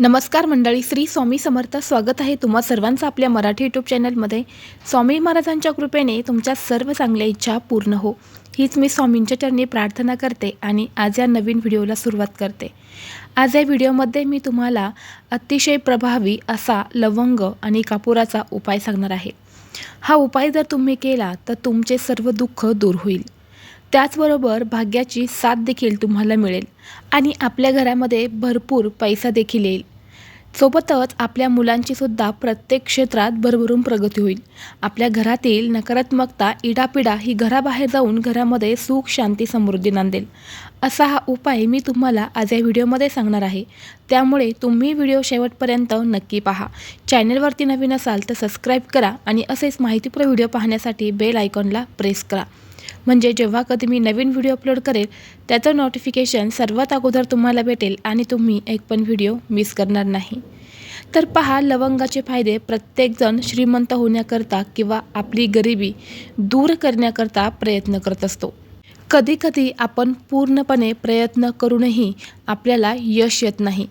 नमस्कार मंडळी श्री स्वामी समर्थ स्वागत आहे तुम्हा सर्वांचं आपल्या मराठी यूट्यूब चॅनलमध्ये स्वामी महाराजांच्या कृपेने तुमच्या सर्व चांगल्या इच्छा पूर्ण हो. हीच मी स्वामींच्या चरणी प्रार्थना करते आणि आज या नवीन व्हिडिओला सुरुवात करते. आज या व्हिडिओमध्ये मी तुम्हाला अतिशय प्रभावी असा लवंग आणि कापुराचा उपाय सांगणार आहे. हा उपाय जर तुम्ही केला तर तुमचे सर्व दुःख दूर होईल. त्याचबरोबर भाग्याची साथ देखील तुम्हाला मिळेल आणि आपल्या घरामध्ये भरपूर पैसा देखील येईल. सोबतच आपल्या मुलांचीसुद्धा प्रत्येक क्षेत्रात भरभरून प्रगती होईल. आपल्या घरातील नकारात्मकता इडापिडा ही घराबाहेर जाऊन घरामध्ये सुख शांती समृद्धी नांदेल. असा हा उपाय मी तुम्हाला आज या व्हिडिओमध्ये सांगणार आहे. त्यामुळे तुम्ही व्हिडिओ शेवटपर्यंत नक्की पहा. चॅनलवरती नवीन असाल तर सबस्क्राईब करा आणि असेच माहितीपूर्ण व्हिडिओ पाहण्यासाठी बेल आयकॉनला प्रेस करा. म्हणजे जेव्हा कधी मी नवीन व्हिडिओ अपलोड करेल त्याचं नोटिफिकेशन सर्वात अगोदर तुम्हाला भेटेल आणि तुम्ही एक पण व्हिडिओ मिस करणार नाही. तर पहा लवंगाचे फायदे प्रत्येकजण श्रीमंत होण्याकरता किंवा आपली गरिबी दूर करण्याकरता प्रयत्न करत असतो. कधीकधी आपण पूर्णपणे प्रयत्न करूनही आपल्याला यश येत नाही.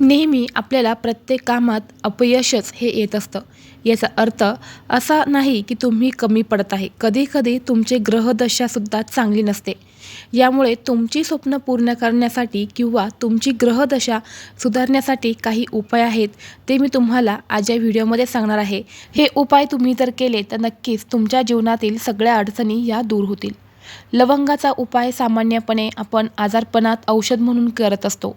नेहमी आपल्याला प्रत्येक कामात अपयशच हे येत असतं. याचा अर्थ असा नाही की तुम्ही कमी पडत आहे. कधीकधी तुमचे ग्रहदशासुद्धा चांगली नसते. यामुळे तुमची स्वप्न पूर्ण करण्यासाठी किंवा तुमची ग्रहदशा सुधारण्यासाठी काही उपाय आहेत ते मी तुम्हाला आज या व्हिडिओमध्ये सांगणार आहे. हे उपाय तुम्ही जर केले तर नक्कीच तुमच्या जीवनातील सगळ्या अडचणी या दूर होतील. लवंगाचा उपाय सामान्यपणे आपण आजारपणात औषध म्हणून करत असतो.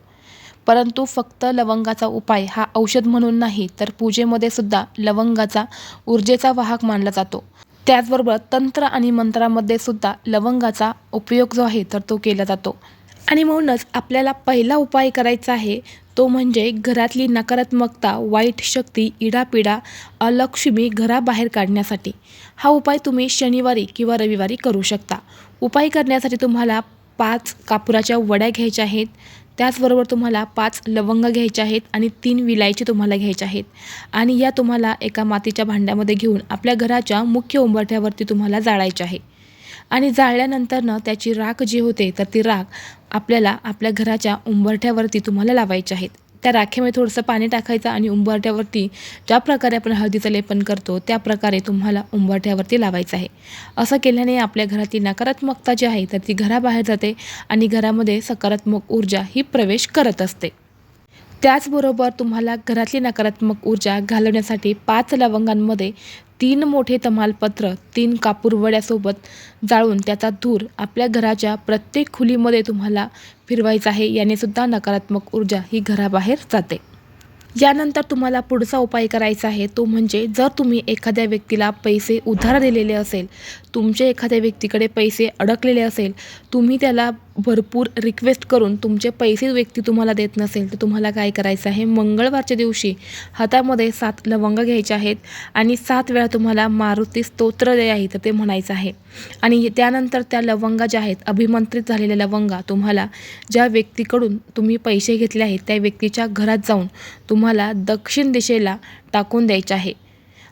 परंतु फक्त लवंगाचा उपाय हा औषध म्हणून नाही तर पूजेमध्ये सुद्धा लवंगाचा ऊर्जेचा वाहक मानला जातो. त्याचबरोबर तंत्र आणि मंत्रामध्ये सुद्धा लवंगाचा उपयोग जो आहे तर तो केला जातो. आणि म्हणूनच आपल्याला पहिला उपाय करायचा आहे तो म्हणजे घरातली नकारात्मकता वाईट शक्ती इडापिडा अलक्ष्मी घराबाहेर काढण्यासाठी. हा उपाय तुम्ही शनिवारी किंवा रविवारी करू शकता. उपाय करण्यासाठी तुम्हाला पाच कापुराच्या वड्या घ्यायच्या आहेत. त्याचबरोबर तुम्हाला पाच लवंग घ्यायचे आहेत आणि तीन विलायची तुम्हाला घ्यायच्या आहेत. आणि या तुम्हाला एका मातीच्या भांड्यामध्ये घेऊन आपल्या घराच्या मुख्य उंबरठ्यावरती तुम्हाला जाळायचे आहे. आणि जाळल्यानंतरनं त्याची राख जी होते तर ती राख आपल्याला आपल्या घराच्या उंबरठ्यावरती तुम्हाला लावायची आहेत. त्या राखेमध्ये थोडंसं पाणी टाकायचं आणि उंबरठ्यावरती ज्या प्रकारे आपण हळदीचं लेपन करतो त्या प्रकारे तुम्हाला उंबरठ्यावरती लावायचं आहे. असं केल्याने आपल्या घरातील नकारात्मकता जी आहे तर ती घराबाहेर जाते आणि घरामध्ये सकारात्मक ऊर्जा ही प्रवेश करत असते. त्याचबरोबर तुम्हाला घरातली नकारात्मक ऊर्जा घालवण्यासाठी पाच लवंगांमध्ये तीन मोठे तमालपत्र तीन कापूरवड्यासोबत जाळून त्याचा धूर आपल्या घराच्या प्रत्येक खोलीमध्ये तुम्हाला फिरवायचा आहे याने सुद्धा नकारात्मक ऊर्जा ही घराबाहेर जाते. यानंतर तुम्हाला पुढचा उपाय करायचा आहे तो म्हणजे जर तुम्ही एखाद्या व्यक्तीला पैसे उधार दिलेले असेल तुमचे एखाद्या व्यक्तीकडे पैसे अडकलेले असेल तुम्ही त्याला भरपूर रिक्वेस्ट करून तुमचे पैसे व्यक्ती तुम्हाला देत नसेल तर तुम्हाला काय करायचं आहे? मंगळवारच्या दिवशी हातामध्ये सात लवंग घ्यायचे आहेत आणि सात वेळा तुम्हाला मारुती स्तोत्र जे आहे तर ते म्हणायचं आहे. आणि त्यानंतर त्या लवंगा ज्या आहेत अभिमंत्रित झालेल्या लवंगा तुम्हाला ज्या व्यक्तीकडून तुम्ही पैसे घेतले आहेत त्या व्यक्तीच्या घरात जाऊन तुम्हाला दक्षिण दिशेला टाकून द्यायचे आहे.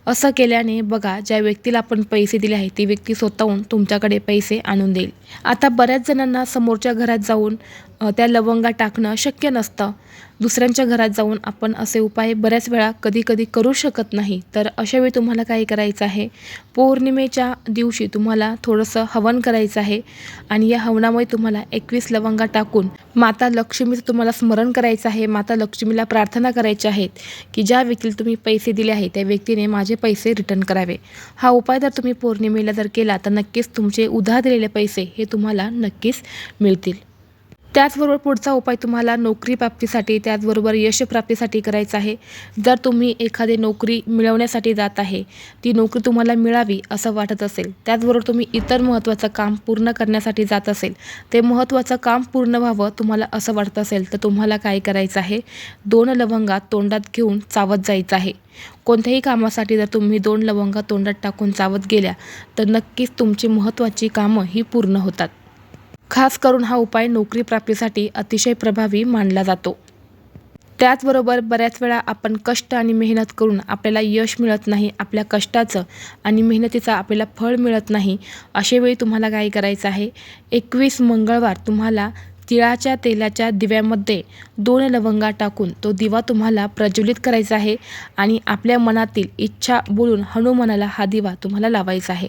असं केल्याने बघा ज्या व्यक्तीला आपण पैसे दिले आहेत ती व्यक्ती स्वतःहून तुमच्याकडे पैसे आणून देईल. आता बऱ्याच जणांना समोरच्या घरात जाऊन त्या लवंगा टाकणं शक्य नसतं. दुसऱ्यांच्या घरात जाऊन आपण असे उपाय बऱ्याच वेळा कधी कधी करू शकत नाही. तर अशावेळी तुम्हाला काय करायचं आहे? पौर्णिमेच्या दिवशी तुम्हाला थोडंसं हवन करायचं आहे आणि या हवनामुळे तुम्हाला एकवीस लवंगा टाकून माता लक्ष्मीचं तुम्हाला स्मरण करायचं आहे. माता लक्ष्मीला प्रार्थना करायची आहेत की ज्या व्यक्तीला तुम्ही पैसे दिले आहे त्या व्यक्तीने माझे पैसे रिटर्न करावे. हा उपाय जर तुम्ही पौर्णिमेला जर केला तर नक्कीच तुमचे उधार दिलेले पैसे हे तुम्हाला नक्कीच मिळतील. त्याचबरोबर पुढचा उपाय तुम्हाला नोकरी प्राप्तीसाठी त्याचबरोबर यशप्राप्तीसाठी करायचा आहे. जर तुम्ही एखादी नोकरी मिळवण्यासाठी जात आहे ती नोकरी तुम्हाला मिळावी असं वाटत असेल त्याचबरोबर तुम्ही इतर महत्त्वाचं काम पूर्ण करण्यासाठी जात असेल ते महत्त्वाचं काम पूर्ण व्हावं तुम्हाला असं वाटत असेल तर तुम्हाला काय करायचं आहे? दोन लवंगा तोंडात घेऊन चावत जायचं आहे. कोणत्याही कामासाठी जर तुम्ही दोन लवंगा तोंडात टाकून चावत गेल्या तर नक्कीच तुमची महत्त्वाची कामं ही पूर्ण होतात. खास करून हा उपाय नोकरी प्राप्तीसाठी अतिशय प्रभावी मानला जातो. त्याचबरोबर बऱ्याच वेळा आपण कष्ट आणि मेहनत करून आपल्याला यश मिळत नाही आपल्या कष्टाचं आणि मेहनतीचं आपल्याला फळ मिळत नाही अशावेळी तुम्हाला काय करायचं आहे? एकवीस मंगळवार तुम्हाला तिळाच्या तेलाच्या दिव्यामध्ये दोन लवंगा टाकून तो दिवा तुम्हाला प्रज्वलित करायचा आहे आणि आपल्या मनातील इच्छा बोलून हनुमानाला हा दिवा तुम्हाला लावायचा आहे.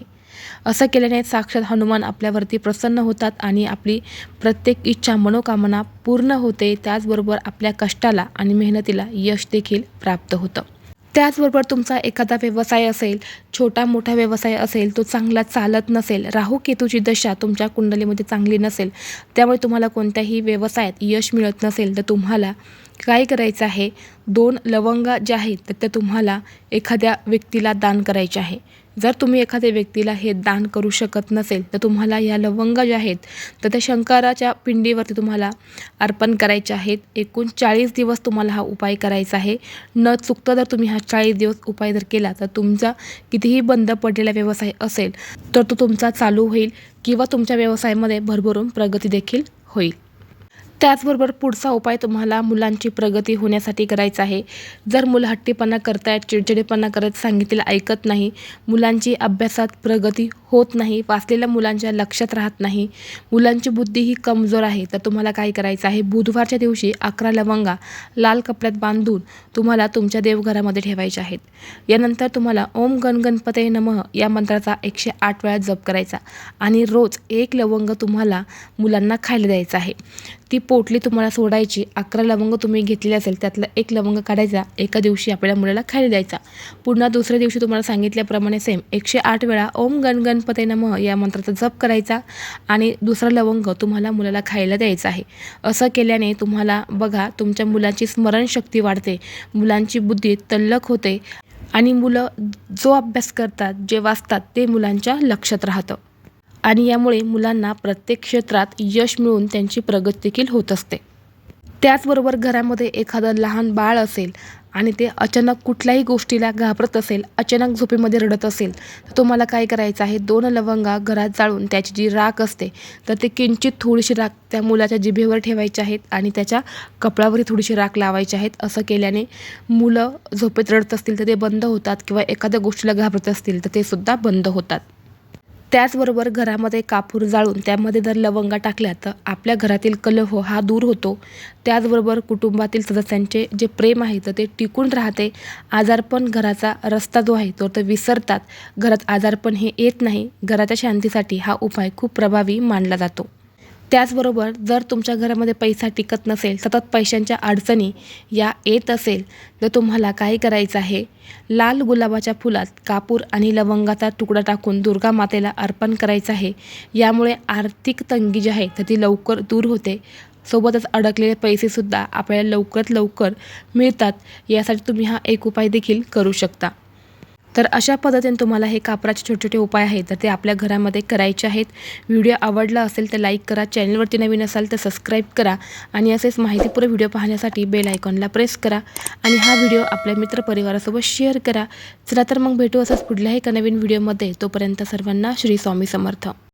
असं केल्याने साक्षात हनुमान आपल्यावरती प्रसन्न होतात आणि आपली प्रत्येक इच्छा मनोकामना पूर्ण होते. त्याचबरोबर आपल्या कष्टाला आणि मेहनतीला यश देखील प्राप्त होतं. त्याचबरोबर तुमचा एखादा व्यवसाय असेल छोटा मोठा व्यवसाय असेल तो चांगला चालत नसेल राहू केतूची दशा तुमच्या कुंडलीमध्ये चांगली नसेल त्यामुळे तुम्हाला कोणत्याही व्यवसायात यश मिळत नसेल तर तुम्हाला काय करायचं आहे? दोन लवंगा ज्या आहेत तर त्या तुम्हाला एखाद्या व्यक्तीला दान करायचे आहे. जर तुम्ही एखाद्या व्यक्तीला हे दान करू शकत नसेल तर तुम्हाला या लवंगा ज्या आहेत तर त्या शंकराच्या पिंडीवरती तुम्हाला अर्पण करायचे आहेत. एकूण चाळीस दिवस तुम्हाला हा उपाय करायचा आहे. न चुकता जर तुम्ही हा चाळीस दिवस उपाय जर केला तर तुमचा कितीही बंद पडलेला व्यवसाय असेल तर तो तुमचा चालू होईल किंवा तुमच्या व्यवसायामध्ये भरभरून प्रगती देखील होईल. त्याचबरोबर पुढचा उपाय तुम्हाला मुलांची प्रगती होण्यासाठी करायचा आहे. जर मुलं हट्टीपणा करतायत चिडचिडेपणा करत सांगितलेलं ऐकत नाही मुलांची अभ्यासात प्रगती होत नाही वाचलेल्या मुलांच्या लक्षात राहत नाही. मुलांची बुद्धी ही कमजोर आहे. तर तुम्हाला काय करायचं आहे? बुधवारच्या दिवशी अकरा लवंगा लाल कपड्यात बांधून तुम्हाला तुमच्या देवघरामध्ये ठेवायच्या आहेत. यानंतर तुम्हाला ओम गण गणपते नमः या मंत्राचा एकशे आठ वेळा जप करायचा आणि रोज एक लवंग तुम्हाला मुलांना खायला द्यायचा आहे. ती पोटली तुम्हाला सोडायची. अकरा लवंग तुम्ही घेतलेली असेल त्यातला एक लवंग काढायचा. एका दिवशी आपल्या मुलाला खायला द्यायचा. पुन्हा दुसऱ्या दिवशी तुम्हाला सांगितल्याप्रमाणे सेम एकशे आठ वेळा ओम गण गणपते नमः या मंत्राचा जप करायचा आणि दुसरा लवंग तुम्हाला मुलाला खायला द्यायचा आहे. असं केल्याने तुम्हाला बघा तुमच्या मुलांची स्मरणशक्ती वाढते मुलांची बुद्धी तल्लख होते आणि मुलं जो अभ्यास करतात जे वाचतात ते मुलांच्या लक्षात राहतं. आणि यामुळे मुलांना प्रत्येक क्षेत्रात यश मिळून त्यांची प्रगती देखील होत असते. त्याचबरोबर घरामध्ये एखादं लहान बाळ असेल आणि ते अचानक कुठल्याही गोष्टीला घाबरत असेल अचानक झोपेमध्ये रडत असेल तर तुम्हाला काय करायचं आहे? दोन लवंगा घरात जाळून त्याची जी राख असते तर ते किंचित थोडीशी राख त्या मुलाच्या जिभेवर ठेवायची आहेत आणि त्याच्या कपड्यावरही थोडीशी राख लावायची आहेत. असं केल्याने मुलं झोपेत रडत असतील तर ते बंद होतात किंवा एखाद्या गोष्टीला घाबरत असतील तर ते सुद्धा बंद होतात. त्याचबरोबर घरामध्ये कापूर जाळून त्यामध्ये जर लवंगा टाकल्या तर आपल्या घरातील कलह हा दूर होतो. त्याचबरोबर कुटुंबातील सदस्यांचे जे प्रेम आहे तर ते टिकून राहते. आजारपण घराचा रस्ता जो आहे तो तर विसरतात. घरात आजारपण हे येत नाही. घराच्या शांतीसाठी हा उपाय खूप प्रभावी मानला जातो. त्याचबरोबर जर तुमच्या घरामध्ये पैसा टिकत नसेल सतत पैशांच्या अडचणी या येत असेल तर तुम्हाला काय करायचं आहे? लाल गुलाबाच्या फुलात कापूर आणि लवंगाचा तुकडा टाकून दुर्गा मातेला अर्पण करायचं आहे. यामुळे आर्थिक तंगी जी आहे तर ती लवकर दूर होते. सोबतच अडकलेले पैसेसुद्धा आपल्याला लवकरात लवकर मिळतात. यासाठी तुम्ही हा एक उपाय देखील करू शकता. तर अशा पद्धतीने तुम्हाला हे कापराचे छोटे छोटे उपाय आहेत तर ते आपल्या घरामध्ये करायचे आहेत. व्हिडिओ आवडला असेल तर लाईक करा चॅनलवरती नवीन असाल तर सबस्क्राईब करा आणि असेच माहितीपूर्ण व्हिडिओ पाहण्यासाठी बेल आयकॉनला प्रेस करा आणि हा व्हिडिओ आपल्या मित्रपरिवारासोबत शेअर करा. चला तर मग भेटू असंच पुढल्याही एका नवीन व्हिडिओमध्ये. तोपर्यंत सर्वांना श्री स्वामी समर्थ.